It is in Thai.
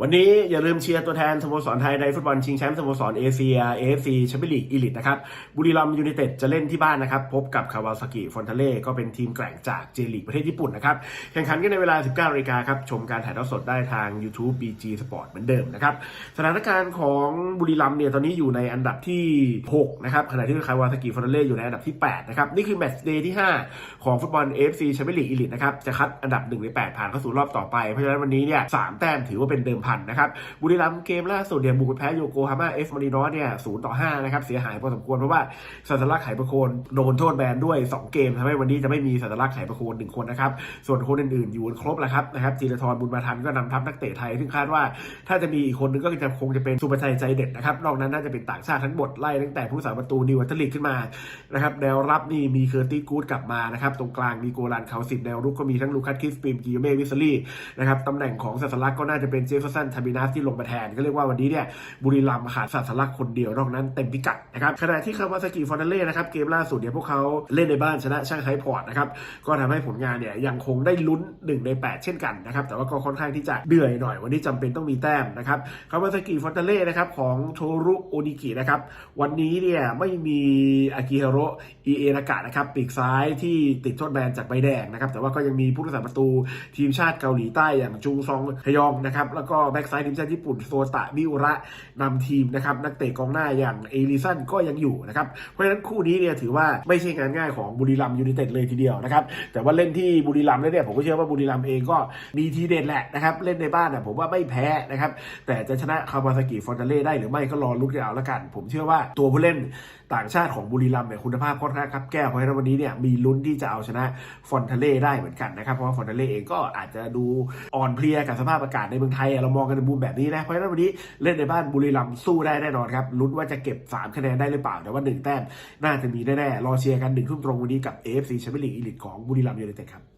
วันนี้อย่าลืมเชียร์ตัวแทนสโมสรไทยในฟุตบอลชิงแชมป์สโมสรเอเชีย AFC แชมเปี้ยนลีกอีลิตนะครับบุรีรัมย์ยูไนเต็ดจะเล่นที่บ้านนะครับ พบกับคาวาซากิฟอนเทเล่ก็เป็นทีมแกร่งจากเจลีกประเทศญี่ปุ่นนะครับ แข่งขันกันในเวลา 19นาฬิกาครับ ชมการถ่ายทอดสดได้ทาง YouTube BG Sport เหมือนเดิมนะครับ สถานการณ์ของบุรีรัมย์เนี่ยตอนนี้อยู่ในอันดับที่ 6 นะครับ ขณะที่คาวาซากิฟอนเทเล่อยู่ในอันดับที่ 8 นะครับ นี่คือแมตช์เดย์ที่ 5 ของฟุตบอล AFC แชมเปี้ยนลีกอีลิตนะครับจะคัดอันดับ1ใน8ผ่านเข้าสู่รอบต่อไปเพราะฉะนั้นวันนี้เนี่ยสามแต้มถือว่าเป็นเดิมพันนะครับบุรีรัมย์เกมล่าสุดเนี่ยบุกไปแพ้โยโกฮาม่าเอฟมารีนอสเนี่ยศูนย์ต่อห้านะครับเสียหายพอสมควรเพราะว่าสัตลักษณ์ไขประโคนโดนโทษแบนด้วย 2 เกมทำให้วันนี้จะไม่มีสัตลักษณ์ไขประโคนหนึ่งคนนะครับส่วนคนอื่นๆอยู่กันครบแล้วครับนะครับจีรทรบุญมาทันก็นำทัพนักเตะไทยซึ่งคาดว่า ถ้าจะมีอีกคนนึงก็จะคงจะเป็นสุภชัยใจเด็ดนะครับนอกนั้นน่าจะเป็นต่างชาติทั้งหมดไล่ตั้งแต่ผู้สาประตูนิวอัตลิกขึ้นมานะครับแนวรับนี่มีเคอร์ติกูดกลับมานะครับตรงกลางมีโกลันเขาสิบแนวรุกก็มีทั้งลูคัสคิสปิมกิโยเมวิสลี่นะครับตำแหน่งของสัตลักษณ์ก็น่าจะเป็นเจฟเฟอร์สันทาบินัสที่ลงมาแทนก็เรียกว่าวันนี้เนี่ยบุรีรัมย์ขาดสัตลักคนเดียวนอกนั้นเต็มพิกัดนะครับขณะที่คาวาซากิฟอนเทเล่นะครับเกมล่าสุดเนี่ยพวกเขาเล่นในบ้านชนะช่างไฮพอร์ตนะครับก็ทำให้ผลงานเนี่ยยังคงได้ลุ้น 1 ใน 8 เช่นกันนะครับแต่ว่าก็ค่อนข้างที่จะเดือยหน่อย วันนี้จำเป็นต้องมีแต้มนะครับคาวาซากิฟอนเทเล่นะครับของโทรุโอนิกินะครับวันนี้เนี่ยไม่มีอากิฮาโร่อีเอรากะนะครับปีกซ้ายที่ติดโทษแบนจากใบแดงนะครับแต่ว่าก็ยังมีผู้รักษาประตูทีมชาติเกาหลีใต้อย่างจุงซองฮยองนะครับแล้วก็แบ็กไซ้ายทีมชาติญี่ปุ่นโซตะมิอุระนำทีมนะครับนักเตะกองหน้าอย่างเอลิสันก็ยังอยู่นะครับเพราะฉะนั้นคู่นี้เนี่ยถือว่าไม่ใช่งานง่ายของบุรีรัมยูไนเต็ดเลยทีเดียวนะครับแต่ว่าเล่นที่บุรีรัมย์แล้วเนี่ยผมก็เชื่อว่าบุรีรัมย์เองก็มีทีเด็ดแหละนะครับเล่นในบ้านน่ะผมว่าไม่แพ้นะครับแต่จะชนะคาวาซากิฟอนเตเล่ได้หรือไม่ก็รอลุ้นกันเอาละกัน ผมเชื่อว่าตัวผู้เล่นต่างชาติของบุรีรัมย์เนี่ยคุณภาพค่อนข้างครับแก้วเพราะฉะนั้นวันนี้เนี่ยมีลุ้นที่จะเอาชนะฟอนเทเล่ได้เหมือนกันนะครับเพราะว่าฟอนเทเล่เองก็อาจจะดูอ่อนเพลียกับสภาพอากาศในเมืองไทยเรามองกันในมุมแบบนี้นะ เพราะฉะนั้นวันนี้เล่นในบ้านบุรีรัมย์สู้ได้แน่นอนครับลุ้นว่าจะเก็บ 3 คะแนนได้หรือเปล่า แต่ว่า 1 แต้มน่าจะมีแน่ๆ รอเชียร์กันหนึ่งทุ่มตรงวันนี้กับ AFC แชมเปี้ยนลีกอีลิตของบุรีรัมย์ยูไนเต็ดครับ